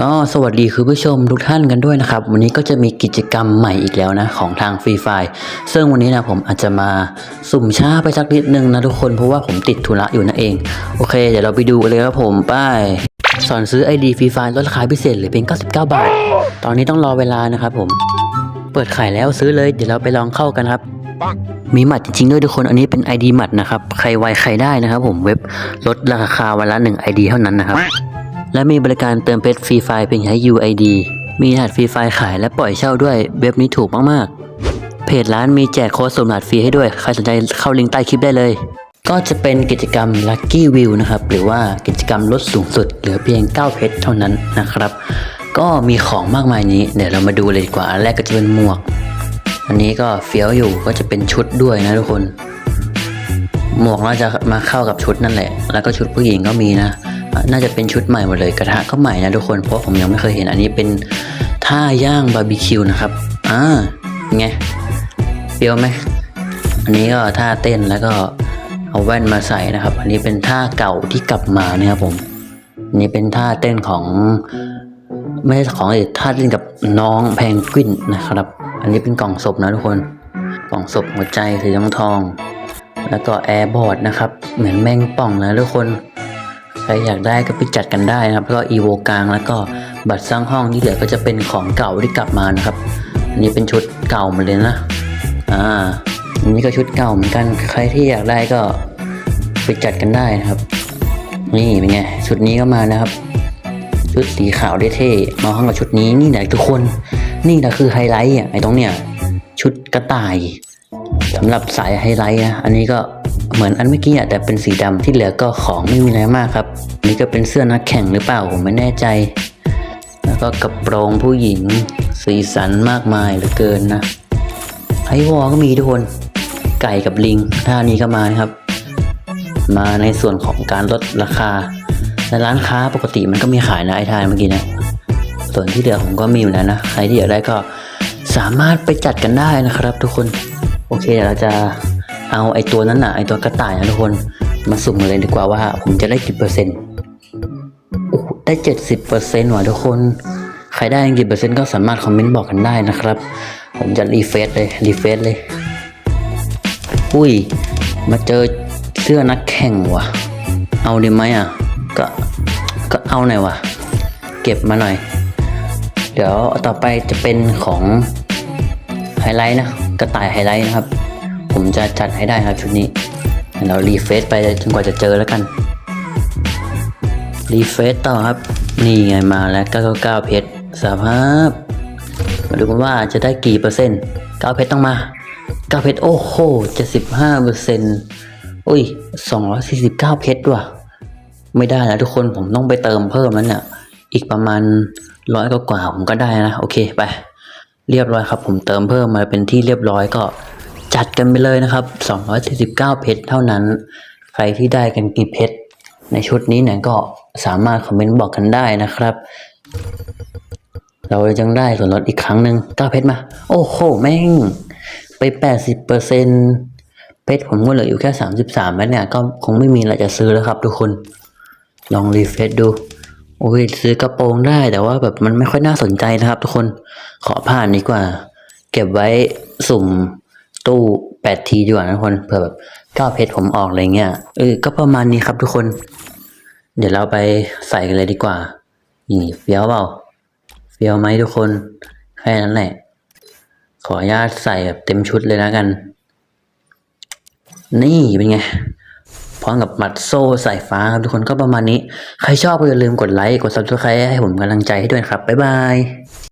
ก็สวัสดีคุณผู้ชมทุกท่านกันด้วยนะครับ วันนี้ก็จะมีกิจกรรมใหม่อีกแล้วนะ ของทางฟรีไฟซึ่งวันนี้นะผมอาจจะมาสุ่มช้าไปสักนิดนึงนะทุกคนเพราะว่าผมติดธุระอยู่นั่นเอง โอเค เดี๋ยวเราไปดูกันเลยครับผมไป้ายสอนซื้อ ID ฟรีไฟลดราคาพิเศษเหรือเพียง 99 บาท ตอนนี้ต้องรอเวลานะครับผม เปิดขายแล้วซื้อเลย เดี๋ยวเราไปลองเข้ากันครับ มีหมัดจริงๆด้วยทุกคนอันนี้เป็น ID หมัดนะครับใครไวใครได้นะครับ ผมเว็บลดราคาวันละ1 ID เท่านั้นนะครับ และมีบริการเติมเพชรฟรีไฟล์เพียงใช้ UID มีรหัสฟรีไฟล์ขายและปล่อยเช่าด้วยเว็บนี้ถูกมากๆ เพจร้านมีแจกโค้ดสมรหัสฟรีให้ด้วย ใครสนใจเข้าลิงก์ใต้คลิปได้เลย ก็จะเป็นกิจกรรม Lucky View นะครับ หรือว่ากิจกรรมลดสูงสุดเหลือเพียง 9 เพชรเท่านั้นนะครับ ก็มีของมากมายนี้ เดี๋ยวเรามาดูเลยดีกว่า อันแรกก็จะเป็นหมวก อันนี้ก็เฟี้ยวอยู่ก็จะเป็นชุดด้วยนะทุกคน หมวกน่าจะมาเข้ากับชุดนั่นแหละ แล้วก็ชุดผู้หญิงก็มีนะ น่าจะเป็นชุดใหม่หมดเลยกระทะก็ใหม่นะทุกคนเพราะผมยังไม่เคยเห็นอันนี้เป็นท่าย่างบาร์บีคิวนะครับอ่าเป็นไงเปรี้ยวไหมอันนี้ก็ท่าเต้นแล้วก็เอาแว่นมาใส่นะครับ อันนี้เป็นท่าเก่าที่กลับมานะครับผมนนี้เป็นท่าเต้นของไม่ใช่ของอื่นท่าเต้นกับน้องแพงกวินนะครับ อันนี้เป็นกล่องศพนะทุกคนกล่องศพหัวใจสีทองทอง แล้วก็แอร์บอร์ดนะครับ เหมือนแมงป่องนะทุกคน ใครอยากได้ก็ไปจัดกันได้นะครับ แล้วก็อีโวกลางแล้วก็บัตรสร้างห้องที่เหลือก็จะเป็นของเก่าที่กลับมานะครับ อันนี้เป็นชุดเก่าหมดเลยนะ อ่า อันนี้ก็ชุดเก่าเหมือนกัน ใครที่อยากได้ก็ไปจัดกันได้นะครับ นี่เป็นไง ชุดนี้ก็มานะครับ ชุดสีขาวได้เท่มาห้องกับชุดนี้นี่แหละทุกคน นี่แหละคือไฮไลท์อะไอ้ตรงเนี้ย ชุดกระต่ายสำหรับสายไฮไลท์นะ อันนี้ก็ เหมือนอันเมื่อกี้แต่เป็นสีดำที่เหลือก็ของไม่มีอะไรมากครับ นี่ก็เป็นเสื้อนักแข่งหรือเปล่าผมไม่แน่ใจ แล้วก็กระโปรงผู้หญิง สีสันมากมายเหลือเกินนะไอวอลก็มีทุกคนไก่กับลิงท่านี้ก็มานะครับ มาในส่วนของการลดราคาในร้านค้าปกติมันก็มีขายนะไอทายเมื่อกี้นะส่วนที่เหลือผมก็มีอยู่แล้วนะใครที่อยากได้ก็สามารถไปจัดกันได้นะครับทุกคน โอเคเดี๋ยวเราจะ เอาไอ้ตัวนั้นนะไอ้ตัวกระต่ายนะทุกคนมาสุ่มเลยดีกว่าว่าผมจะได้กี่เปอร์เซ็นต์โอ้ได้เจ็ดสิบเปอร์เซ็นต์ว่ะทุกคน ใครได้กี่เปอร์เซ็นต์ก็สามารถคอมเมนต์บอกกันได้นะครับ ผมจะรีเฟซเลยรีเฟซเลย อุ้ย มาเจอเสื้อนักแข่งว่ะ เอาดีไหมอะ ก็ก็เอาหน่อยว่ะ เก็บมาหน่อย เดี๋ยวต่อไปจะเป็นของไฮไลท์นะกระต่ายไฮไลท์นะครับ ผมจะจัดให้ได้ครับชุดนี้เรารีเฟซไปจนกว่าจะเจอแล้วกัน รีเฟซต่อครับ นี่ไงมาแล้ว99 เพชรสภาพ มาดูกันว่าจะได้กี่เปอร์เซ็นต์ 9 เพชรต้องมา 9 เพชรโอ้โห 75เปอร์เซ็นต์อุ้ย 249 เพชรว่ะ ไม่ได้แล้วทุกคนผมต้องไปเติมเพิ่มแล้วเนี่ย อีกประมาณร้อยกว่าผมก็ได้นะ โอเคไป เรียบร้อยครับ ผมเติมเพิ่มมาเป็นที่เรียบร้อยก็ จัดกันไปเลยนะครับ 249 เพชรเท่านั้น ใครที่ได้กันกี่เพชรในชุดนี้เนี่ยก็สามารถคอมเมนต์บอกกันได้นะครับ เรายังได้ส่วนลดอีกครั้งหนึ่ง9เพชรมา โอ้โห แม่ง ไป 80เปอร์เซ็นเพชรผมก็เหลืออยู่แค่ 33แล้วเนี่ย ก็คงไม่มีอะไรจะซื้อแล้วครับทุกคน ลองรีเฟซดูโอ้ยซื้อกระโปรงได้แต่ว่าแบบมันไม่ค่อยน่าสนใจนะครับทุกคนขอผ่านดีกว่า เก็บไว้สุ่ม ตู้แปดทีดีกว่านะทุกคนเผื่อแบบเก้าเพชรผมออกอะไรเงี้ยเออก็ประมาณนี้ครับทุกคน เดี๋ยวเราไปใส่กันเลยดีกว่านี่เฟี้ยวเปล่าเฟี้ยวไหมทุกคนแค่นั้นแหละ ขออนุญาตใส่แบบเต็มชุดเลยแล้วกัน นี่เป็นไงพร้อมกับมัดโซ่สายฟ้าครับทุกคนก็ประมาณนี้ ใครชอบก็อย่าลืมกดไลค์ กด subscribe ให้ผมกำลังใจให้ด้วยครับ บ๊ายบาย